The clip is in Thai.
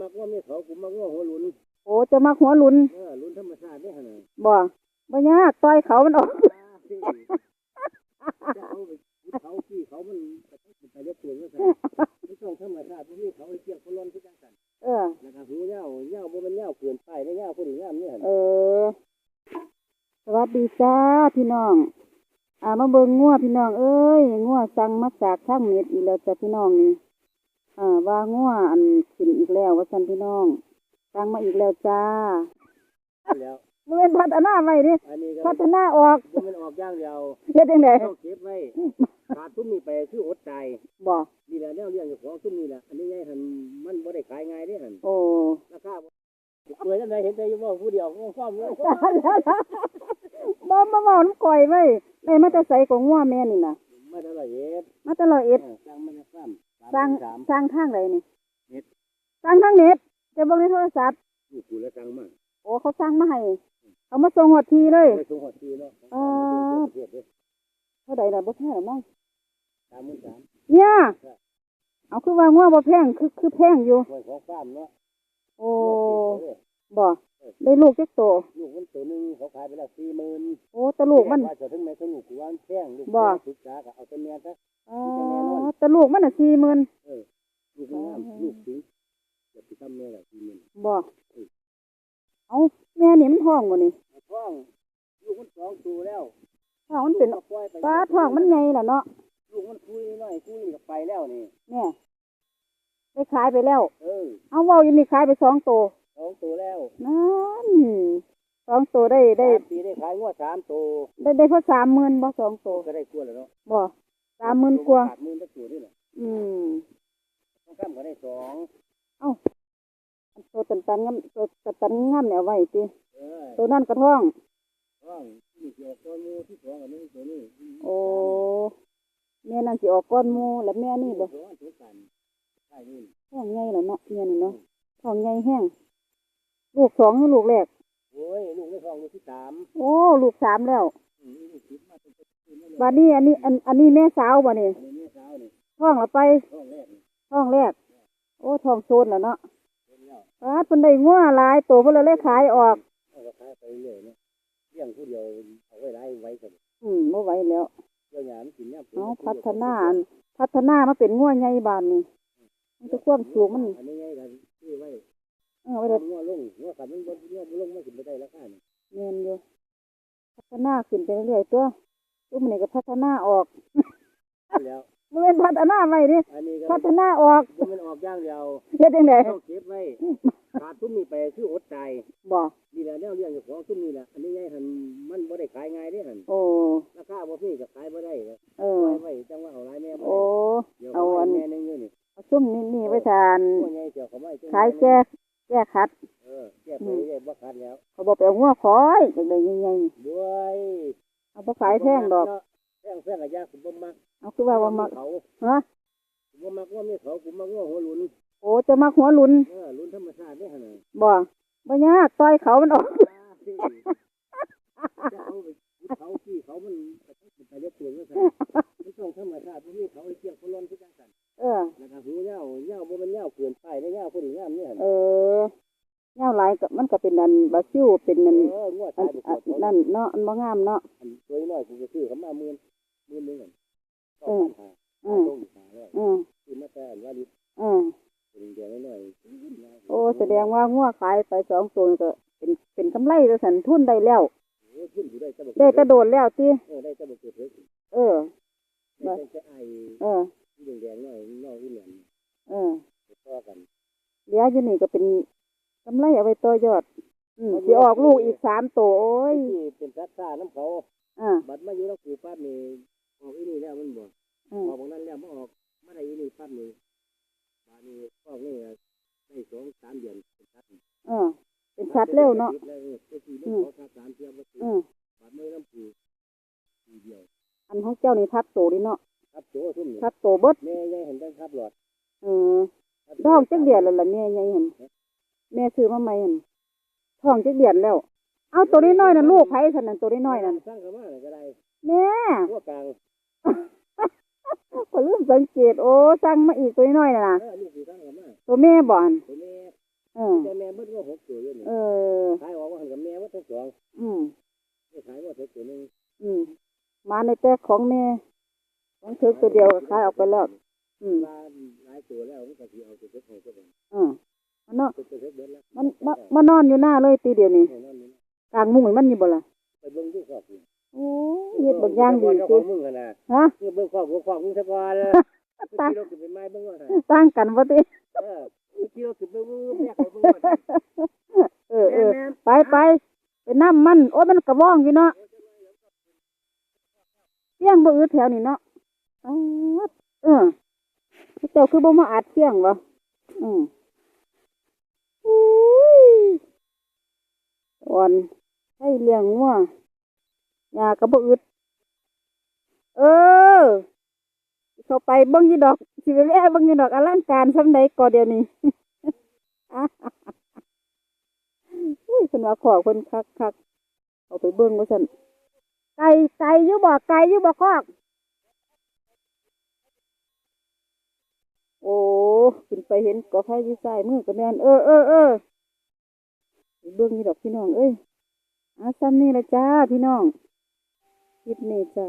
มักว่ามีเขากูมักว่าหัวหลุนโอ้จะมาหัวหลุนเออหลุนธรรมชาตินี่ฮะน่ะบ่บ่ยากต่อยเขามันออกจะเอาไปเขาขี้เขามันไปเรียกตัวก็สั่นไม่ต้องธรรมชาติพวกนี้เขาไอ้เกี่ยวคนร้อนที่จังสันเออแล้วก็หูเหย้าเหย้าบ่มันเหย้าเกินไปได้เหย้าพอดีงามเนี่ยหั่นเออ สวัสดีจ้าพี่น้องอ่ามาเบิ่งงัวพี่น้องเอ้ยงัวสั่งมาจากทางเน็ตอีกแล้วจ้ะพี่น้องนี่ อ่าว่างัวอันขึ้นอีกแล้วว่าซั่นพี่น้องสั่งมาอีกแล้วจ้าแล้วเมื่อนพัฒนาไว้ดิอันนี้ก็พัฒนาออกบ่มันออกอย่างเดียวเฮ็ดจังได๋ต้องเก็บไว้ขาดตุ้มนี่ไปคืออดตายบ่นี่แหละแนวเลี้ยงเจ้าของตุ้มนี่แหละอันนี้ไงหันมันบ่ได้ขายง่ายเด้หันโอ้ราคาบ่เปิดจังไดเห็นแต่อยู่ว่าผู้เดียวก็ฟ้อมเลยบ่มาเว้าน้ำก่อยไว้ได้มาแต่ไสของงัวแม่นี่น่ะมาเท่าไหร่เอ็ดมาแต่ร้อยเอ็ดสร้างมันจะซ้ำ สร้างสามสร้างทางใดนี่เน็ตสร้างทางเน็ตจะเบิ่งในโทรศัพท์นี่กูแล้วสร้างมาโอ้เขาสร้างมาให้เขามาส่งหอดทีเลยไปส่งหอดทีเนาะอ่าประเทศเด้อเท่าใดล่ะบ่แพงหรอกมั้งสามหมื่นสามเนี่ยเอาคือว่างัวบ่แพงคือคือแพงอยู่หน่วยของฟาร์มเนาะโอ้หน่วยบ่ได้ลูกจักโตลูกมันตัวหนึงเขาขายไปแล้วสี่หมื่นโอ้แตะลูกมันว่าจะถึงแม่ถึงลูกกูว่ามันแพงลูกบ่ศึกษาก็เอาแต่แม่ซะอ๋อ แตะลูกมันน่ะ40,000ลูกมันงามอ๋อลูกถึงจะไปทำแม่ละสี่หมื่นบ่เอาแม่นี่มันท้องบ่นี่ท้องลูกมันสองตัวแล้วท้องมันเป็นลูกก็ปล่อยไปปลาท้องมันใหญ่ล่ะเนาะลูกมันคุยหน่อยคุยนี่ก็ไปแล้วนี่แม่ได้ขายไปแล้ว เออเอาเว้าอยู่นี่ขายไปสองโตสองตัวแล้วนั่นสองโตได้ได้สามปีได้ขายงวดสามตัวได้ได้พอ30,000บ่สองโตก็ได้กลัวแล้วเนาะบ่ 30,000กว่าขาดหมื่นตะตัวนี่แหละอืมต้องคำก็ได้สองอันโตตันตันงามโตตันตันงามเนี่ยเอาไว้ติเออตัวนั่นกระท้องท้องนี่เกี่ยวกับตัวมือที่สองกับนี่ตัวนี้โอ้แม่นั่นสิออกก้อนหมูแล้วแม่นี่บ่สองอันตัวกันใช่นี่ท้องใหญ่แล้วเนาะแม่นี่เนาะท้องใหญ่แห้งลูกสองหรือลูกแรกโอ้ยลูกในท้องลูกที่สามโอ้ลูกสามแล้ว อืมลูกคิดมาเป็น ตัวนี่บัดนี้อันนี้อันอันนี้แม่สาวบ่นี่อันนี้เช้านี่ท้องแล้วไปท้องแรกนี่ท้องแรก โอ้ท้องโซนแล้วเนาะเป็นแล้วปาดเพิ่นได้งัวหลายตัวเพิ่นเลยเลยขายออก เอาก็ขายไปเรื่อยเนาะเลี้ยงผู้เดียวเอาไว้ไล่ไว้กันอืมบ่ไหวแล้วเจ้าหยามกินเนี่ยเอาพัฒนาอันพัฒนามาเป็นงัวใหญ่บานนี่มันจะความสูงมันอันนี้ไงกันที่ไว้เออไว้ได้งัวลงงัวขับมันบนงัวบ่ลงไม่ขึ้นไปได้ราคานี่เงินอยู่พัฒนาขึ้นไปเรื่อยๆตัว ทุกมันนี่ก็พัฒนาออกแล้วเมื่อพัฒนาไว้ดิอันนี้ก็พัฒนาออกบ่มันออกอย่างเดียวเฮ็ดจังไดต้องเก็บไว้ขาดตุ้มนี่ไปคืออดตายบ่นี่แหละแนวเลี้ยงเจ้าของตุ้มนี่แหละอันนี้ไงหันมันบ่ได้ขายง่ายเด้หันโอ้ราคาบ่มีก็ขายบ่ได้ก็เอปอล่อยไว้จังว่าเอาหลายแม่บ่โอ้ได้เดี๋ยวเอาอันแม่นึงอยู่นี่เอาซุ่มนี่นี่ไว้ทานงัวใหญ่เจ้าเขาไม่ขายแก้แก้ขัดเออแก้ไปเรื่อยบ่ขาดแล้วเขาบอกไปเอางัวคอยจังได๋ใหญ่ด้วยๆ เอาบ่ขายแพงดอก แพงแพงก็ยากผมบ่มักเอาคือว่าว่ามักเขาฮะผมบ่มักว่ามีเขาผมมักว่าหัวหลุนโอ้จะมักหัวหลุนเออหลุนธรรมชาติเด้หั่นน่ะบ่บ่ยากต่อยเขามันออกจะเอาไปเขา อันบาซิลเป็นอันเอองวดอัตานยไปอันกดนั่นเนาะอันบ่งามเนาะ อันตัวน้อยกูก็ซื้อเขามาหมื่นหมื่นหนึงกันก็เออ พันห้าอืมลงอีกห้าร้อยอืมซื้อมาแต่อันว่าดิอืมเป็นเดียวน้อยๆโอ้แสดงว่างัวขายไปสองตัวนี่ก็เป็นเป็นกำไรแล้วสันทุนได้แล้วโอ้ขึ้นอยู่ได้จะบอกได้กระโดดแล้วติเออได้จะบอกเกิดเฮ้ยเออ ได้จะไอเออที่แดงๆหน่อยนอกที่เหลืองเออ ต่อกัน เหลืออยู่นี่ก็เป็นกำไรเอาไว้ต่อยอด อืมสิออกลูกอีกสามตัวโอ้ยที่เป็นสัตว์ซ่าน้ำเขา อ่า บัดมาอยู่แล้วกูปั๊บนี่ออกอีนี่แล้วมันบอกอือมอกบางนั้นแล้วมาออกมาได้อีนี่ปั๊บนี่บาดนี้ออกนี่ได้สองสามเดือนเป็นสัตว์เออ เป็นชัดเร็วเนาะแล้วเออก็คือมันอืมขอทับสามเทียบว่าคืออืมบาดมือน้ำปูทีเดียวอันของเจ้านี่ทับโตดิเนาะทับโจทุ่มนี่ทับโตเบิดแม่ยังเห็นตั้งทับหลอดเออท้องจักเดือนแล้วล่ะแม่ใหญ่เห็นแม่ซื้อมาใหม่เห็น ท้องจักเดือนแล้ว เอาตัวน้อยๆนั่นลูกไผซั่นนั่นตัวน้อยๆนั่นสร้างกันมาอะไรก็ได้แม่หัวกลางก็ลืมสังเกตโอ้สั่งมาอีกตัวน้อยน่ะนะเออลูกสีสร้างกันมาตัวแม่บ่อนตัวแม่เออแต่แม่เบิดว่าหกตัวอยู่นี่เออขายออกว่าหันกับแม่ว่าทั้งสองอืมไม่ขายว่าเท่าตัวหนึงอืมมาในแต่ของแม่ของเธอตัวเดียวก็ขายออกไปแล้วอืมว่าหลายตัวแล้วมันก็สิเอาตัวเล็กให้ตัวเองอืม มันเนาะตัวเล็กเบิดแล้วมันมามานอนอยู่หน้าเลยตีเดียวนี้แน่นอนนี่นะกลางมุ้งให้มันอยู่บ่ล่ะไปเบิ่งที่ครอบนี่โอ้เฮ็ดบักอย่างดีเจ้าขสิองมึงหั่นน่ะฮะเมื่อเบิ่งครอบของครอบมึงซะก่อนเลยตั้งเมื่อกี้เราขึ้นไปไม้เบิ่งว่าหั่นตั้งกันบ่ติเออเมื่อกี้เราขึ้นไปเบิ่งแม่เขาเบิ่งว่าหั่นเออเออแม่นไปไปไปน้ำมันโอ้ยมันกระว่องอยู่เนาะเสียงบ่อืดแถวนี้เนาะอ๊าดเออเจ้าคือบ่มาอัดเสียงวะอืม อ่อนให้เลี้ยงงัวยาก็บ่อึด เออ เข้าไปเบิ่งยู่ดอกสิไปแว่เบิ่งยู่ดอกอลังการซำใดก็เดียวนี้อุ้ยเพิ่นว่าขอเพิ่นคักคักเอาไปเบิ่งว่าซั่นไก่ไก่ยู่บ่ไก่ยู่บ่คอก โอ้ขึ้นไปเห็นกอไผ่ยู่ซ้ายมือก็แม่นเออเออเออ เบื้องนี้ดอกพี่น้อง เอ้ยอาซ้ำนี่ละจ้าพี่น้องคลิปนี้จ้า